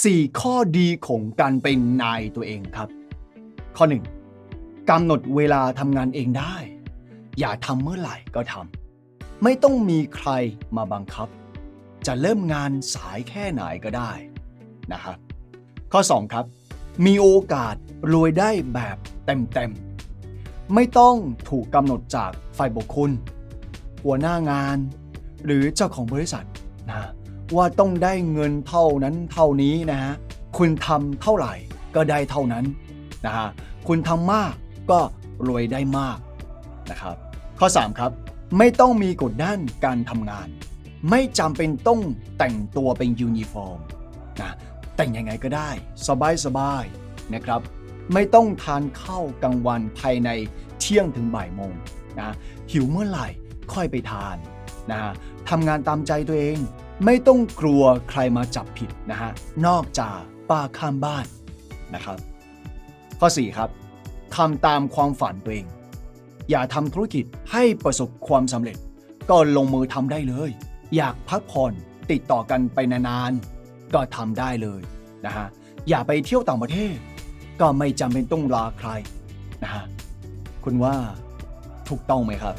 4 ข้อดีของการเป็นนายตัวเองครับ ข้อ 1. กำหนดเวลาทำงานเองได้ อย่าทำเมื่อไหร่ก็ทำไม่ต้องมีใครมาบังคับ จะเริ่มงานสายแค่ไหนก็ได้นะครับข้อ 2 ครับ มีโอกาสรวยได้แบบเต็มๆ ไม่ต้องถูกกำหนดจากฝ่ายบุคคล หัวหน้างาน หรือเจ้าของบริษัทนะ ว่าต้องได้เงินเท่านั้นเท่านี้นะฮะคุณทำเท่าไหร่ก็ได้เท่านั้นนะฮะคุณทำมากก็รวยได้มากนะครับ ข้อ 3 ครับ ไม่ต้องมีกฎด้านการทำงาน ไม่จำเป็นต้องแต่งตัวเป็นยูนิฟอร์มนะแต่งยังไงก็ได้ สบายๆนะครับ ไม่ต้องทานข้าวกลางวันภายในเที่ยงถึงบ่ายโมงนะหิวเมื่อไหร่ค่อยไปทานนะฮะทำงานตามใจตัวเอง ไม่ต้องกลัวใครมาจับผิดนะฮะ นอกจากป้าข้ามบ้านนะครับ ข้อ 4 ครับทำตามความฝันตัวเอง อย่าทำธุรกิจให้ประสบความสำเร็จ ก็ลงมือทำได้เลย อยากพักผ่อนติดต่อกันไปนานๆ ก็ทำได้เลยนะฮะ อย่าไปเที่ยวต่างประเทศ ก็ไม่จำเป็นต้องลาใครนะฮะ คุณว่าถูกต้องไหมครับ